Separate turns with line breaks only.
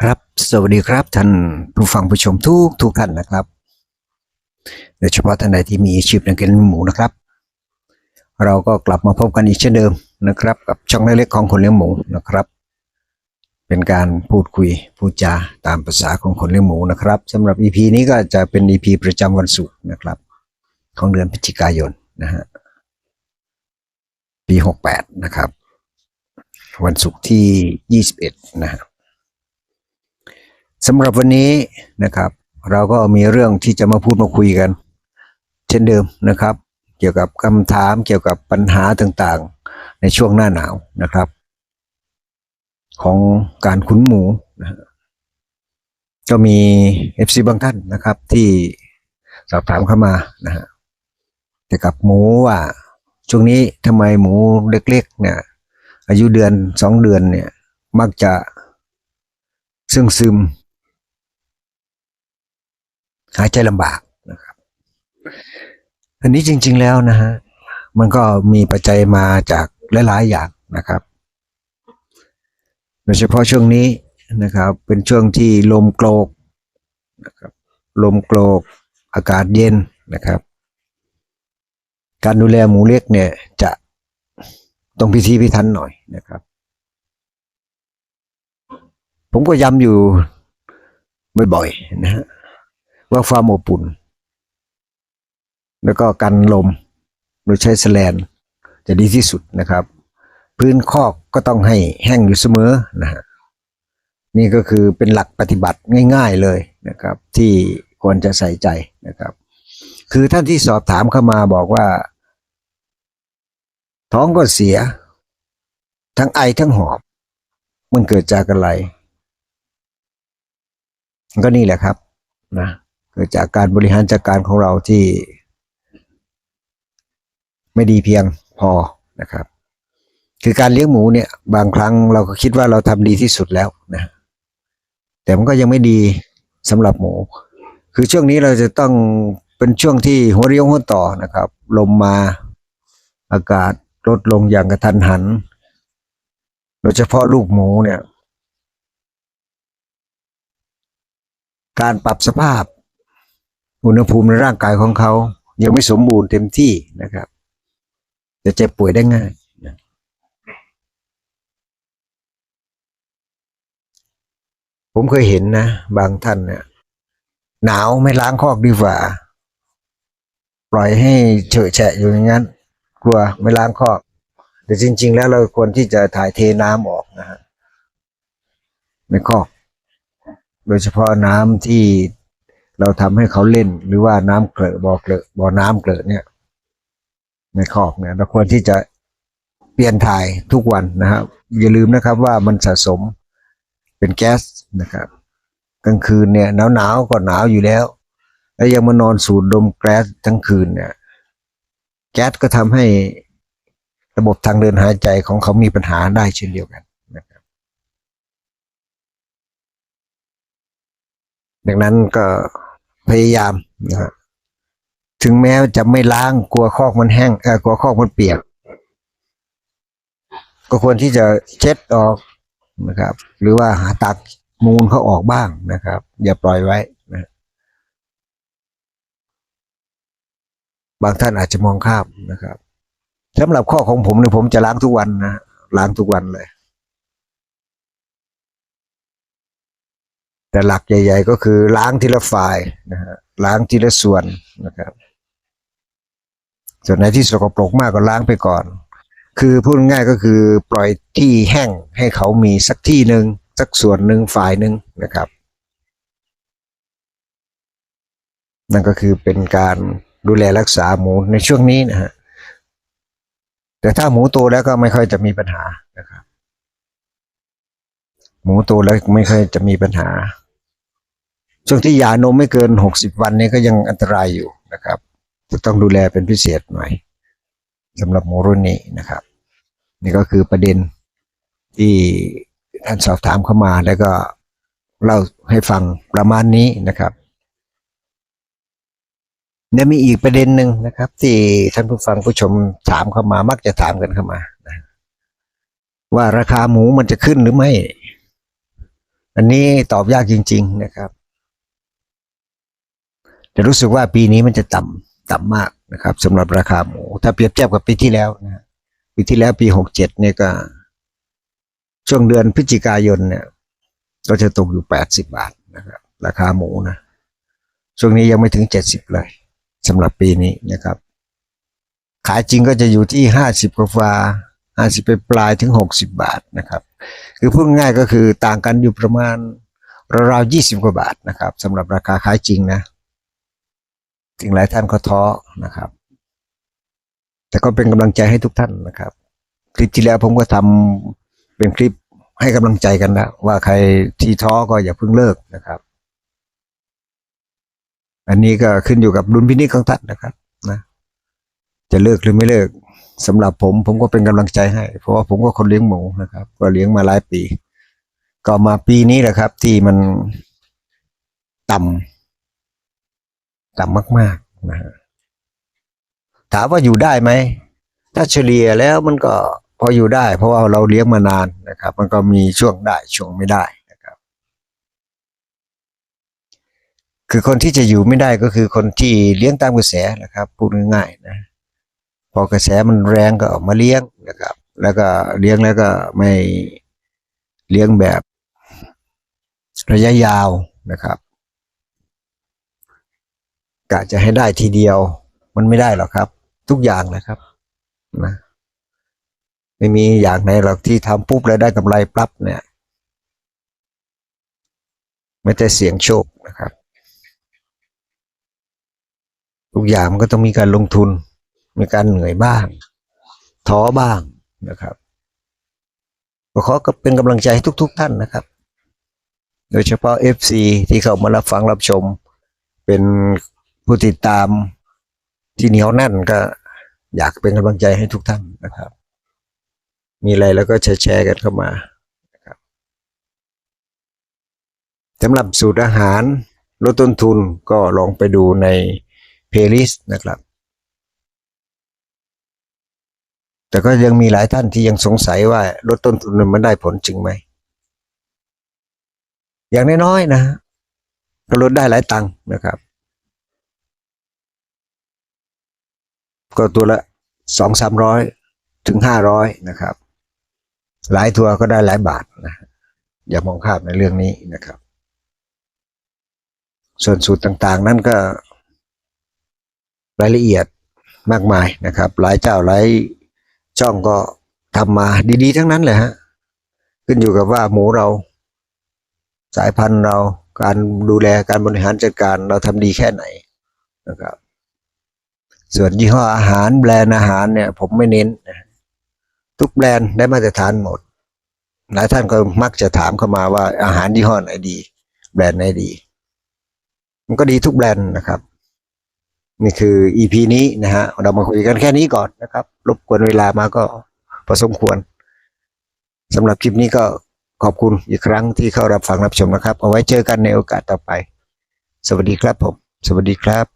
ครับ สวัสดีครับท่านผู้ฟังผู้ชมทุกทุกท่านนะครับโดยเฉพาะท่านใดที่มีอาชีพนักเก็ตหมูนะครับ เราก็กลับมาพบกันอีกเช่นเดิมนะครับ กับช่องเล็กๆของคนเลี้ยงหมูนะครับ เป็นการพูดคุยพูดจาตามภาษาของคนเลี้ยงหมูนะครับสำหรับ EP นี้ก็จะเป็น EP ประจำวันศุกร์นะครับ ของเดือนพฤศจิกายนนะฮะปี 68 นะครับ วันศุกร์ที่ 21 นะฮะ สำหรับวันนี้นะครับ เราก็มีเรื่องที่จะมาพูดมาคุยกัน เช่นเดิมนะครับ เกี่ยวกับคำถามเกี่ยวกับปัญหาต่างๆ ในช่วงหน้าหนาวนะครับ ของการขุนหมูนะก็มี FC บางท่านนะครับที่สอบถามเข้ามานะฮะเกี่ยวกับหมูว่าช่วงนี้ทำไมหมูเล็กๆเนี่ยอายุเดือนสองเดือนเนี่ยมักจะซึ่งซึม หายใจลำบากนะครับอันนี้จริง ๆแล้วนะฮะมันก็มีปัจจัยมาจากหลายๆอย่างนะครับ โดยเฉพาะช่วงนี้นะครับ เป็นช่วงที่ลมโกรกนะครับลมโกรกอากาศเย็นนะครับ การดูแลหมูเล็กเนี่ยจะต้องพิธีพิถันหน่อยนะครับ ผมก็ย้ำอยู่บ่อยๆนะฮะ ว่าความอบอุ่น แล้วก็กันลมโดยใช้แสแลนจะดีที่สุดนะครับ พื้นคอกก็ต้องให้แห้งอยู่เสมอนะฮะนี่ก็คือเป็นหลักปฏิบัติง่าย ๆเลยนะครับ ที่ควรจะใส่ใจนะครับ คือท่านที่สอบถามเข้ามาบอกว่า ท้องก็เสีย ทั้งไอทั้งหอบ มันเกิดจากอะไร ก็นี่แหละครับนะ เกิดจากการบริหารจัดการของเราที่ ไม่ดีเพียงพอนะครับ คือการเลี้ยงหมูเนี่ยบางครั้งเราก็คิดว่าเราทำดีที่สุดแล้วนะแต่มันก็ยังไม่ดีสำหรับหมู คือช่วงนี้เราจะต้องเป็นช่วงที่หัวเรียวหัวต่อนะครับ ลมมาอากาศลดลงอย่างกระทันหัน โดยเฉพาะลูกหมูเนี่ย การปรับสภาพ อุณหภูมิในร่างกายของเขา ยังไม่สมบูรณ์เต็มที่นะครับ จะเจ็บป่วยได้ง่ายผมเคยเห็นนะ บางท่านเนี่ยหนาวไม่ล้างคอกดีกว่าปล่อยให้เฉอะแฉะอยู่อย่างนั้น กลัวไม่ล้างคอก แต่จริง ๆ แล้วเราควรที่จะถ่ายเทน้ำออกนะฮะในคอก โดยเฉพาะน้ำที่ เราทำให้เขาเล่นหรือว่าน้ำเกลอะบ่อเกลอะบ่อน้ำเกลอะเนี่ย ในคอกเนี่ย เราควรที่จะเปลี่ยนถ่ายทุกวันนะครับ อย่าลืมนะครับว่ามันสะสมเป็นแก๊สนะครับกลางคืนเนี่ยหนาวหนาวๆก็หนาวอยู่แล้ว แล้วยังมานอนสูดดมแก๊สทั้งคืนเนี่ย แก๊สก็ทำให้ระบบทางเดินหายใจของเขามีปัญหาได้เช่นเดียวกันนะครับ ดังนั้นก็ พยายามนะฮะถึงแม้จะไม่ล้างกลัวคอกมันแห้งเออกลัวคอกมันเปียก ก็ควรที่จะเช็ดออกนะครับ หรือว่าหาตักมูลเขาออกบ้างนะครับ อย่าปล่อยไว้นะบางท่านอาจจะมองข้ามนะครับสำหรับข้อของผมเนี่ยผมจะล้างทุกวันนะล้างทุกวันเลย แต่หลักใหญ่ ๆ ก็คือล้างทีละฝ่ายนะฮะล้างทีละส่วนนะครับ ส่วนไหนที่สกปรกมากก็ล้างไปก่อน คือพูดง่ายก็คือปล่อยที่แห้งให้เขามีสักที่หนึ่งสักส่วนหนึ่งฝ่ายหนึ่งนะครับ นั่นก็คือเป็นการดูแลรักษาหมูในช่วงนี้นะฮะแต่ถ้าหมูโตแล้วก็ไม่ค่อยจะมีปัญหานะครับ หมูโตแล้วไม่ค่อยจะมีปัญหา ช่วงที่ยานมไม่เกินหกสิบวันนี้ก็ยังอันตรายอยู่นะครับ จะต้องดูแลเป็นพิเศษหน่อยสำหรับหมูรุ่นนี้นะครับ นี่ก็คือประเด็นที่ท่านสอบถามเข้ามาแล้วก็เล่าให้ฟังประมาณนี้นะครับเนี่ยมีอีกประเด็นหนึ่งนะครับ ที่ท่านผู้ฟังผู้ชมถามเข้ามา มักจะถามกันเข้ามานะว่าราคาหมูมันจะขึ้นหรือไม่ อันนี้ตอบยากจริง ๆ นะครับ แต่รู้สึกว่าปีนี้มันจะต่ำต่ำมากนะครับสำหรับราคาหมูถ้าเปรียบเทียบกับปีที่แล้วนะปีที่แล้วปีหกเจ็ดเนี่ยก็ช่วงเดือนพฤศจิกายนเนี่ยก็จะตกอยู่แปดสิบาทนะครับ ราคาหมูนะช่วงนี้ยังไม่ถึงเจ็ดสิบเลยสำหรับปีนี้นะครับ ขายจริงก็จะอยู่ที่ห้าสิบกว่าห้าสิบไปปลายถึงหกสิบาทนะครับ คือพูดง่ายก็คือต่างกันอยู่ประมาณราวๆยี่สิบกว่าบาทนะครับสำหรับราคาขายจริงนะ ถึงหลายท่านก็ท้อนะครับ แต่ก็เป็นกำลังใจให้ทุกท่านนะครับ คลิปที่แล้วผมก็ทำเป็นคลิปให้กำลังใจกันนะว่าใครที่ท้อก็อย่าเพิ่งเลิกนะครับ อันนี้ก็ขึ้นอยู่กับดุลพินิจของท่านนะครับนะจะเลิกหรือไม่เลิกสำหรับผมผมก็เป็นกำลังใจให้ เพราะว่าผมก็คนเลี้ยงหมูนะครับ ก็เลี้ยงมาหลายปี ก็มาปีนี้แหละครับ ที่มันต่ำ ต่ำมากๆนะฮะถามว่าอยู่ได้ไหม ถ้าเฉลี่ยแล้วมันก็พออยู่ได้ เพราะว่าเราเลี้ยงมานานนะครับ มันก็มีช่วงได้ช่วงไม่ได้นะครับ คือคนที่จะอยู่ไม่ได้ก็คือคนที่เลี้ยงตามกระแสนะครับพูดง่ายๆนะพอกระแสมันแรงก็ออกมาเลี้ยงนะครับ แล้วก็เลี้ยงแล้วก็ไม่เลี้ยงแบบระยะยาวนะครับ กะจะให้ได้ทีเดียว มันไม่ได้หรอกครับ ทุกอย่างนะครับนะไม่มีอย่างไหนหรอกที่ทำปุ๊บแล้วได้กำไรปั๊บเนี่ยไม่แต่เสี่ยงโชคนะครับ ทุกอย่างมันก็ต้องมีการลงทุน มีการเหนื่อยบ้าง ท้อบ้างนะครับก็ขอก็เป็นกำลังใจให้ทุกๆท่านนะครับ โดยเฉพาะ FC ที่เข้ามารับฟังรับชมเป็น ผู้ติดตามที่เหนียวแน่นก็อยากเป็นกำลังใจให้ทุกท่านนะครับ มีอะไรแล้วก็แชร์กันเข้ามานะครับสำหรับสูตรอาหารลดต้นทุนก็ลองไปดูในเพลย์ลิสต์นะครับ แต่ก็ยังมีหลายท่านที่ยังสงสัยว่าลดต้นทุนมันได้ผลจริงไหม อย่างน้อยๆนะก็ลดได้หลายตังค์นะครับ ก็ตัวละสองสามร้อยถึงห้าร้อยนะครับ หลายตัวก็ได้หลายบาทนะอย่ามองข้ามในเรื่องนี้นะครับ ส่วนสูตรต่างๆ นั่นก็รายละเอียดมากมายนะครับ หลายเจ้าหลายช่องก็ทำมาดีๆ ทั้งนั้นเลยฮะขึ้นอยู่กับว่าหมูเรา สายพันธุ์เราการดูแลการบริหารจัดการเราทำดีแค่ไหนนะครับ ส่วนยี่ห้ออาหารแบรนด์อาหารเนี่ย ผมไม่เน้นทุกแบรนด์ได้มาตรฐานหมดหลายท่านก็มักจะถามเข้ามาว่าอาหารยี่ห้อไหนดี แบรนด์ไหนดี มันก็ดีทุกแบรนด์นะครับ นี่คือ EP นี้นะฮะเรามาคุยกันแค่นี้ก่อนนะครับรบกวนเวลามาก็พอสมควรสำหรับคลิปนี้ก็ขอบคุณอีกครั้งที่เข้ารับฟังรับชมนะครับ เอาไว้เจอกันในโอกาสต่อไป สวัสดีครับผม สวัสดีครับ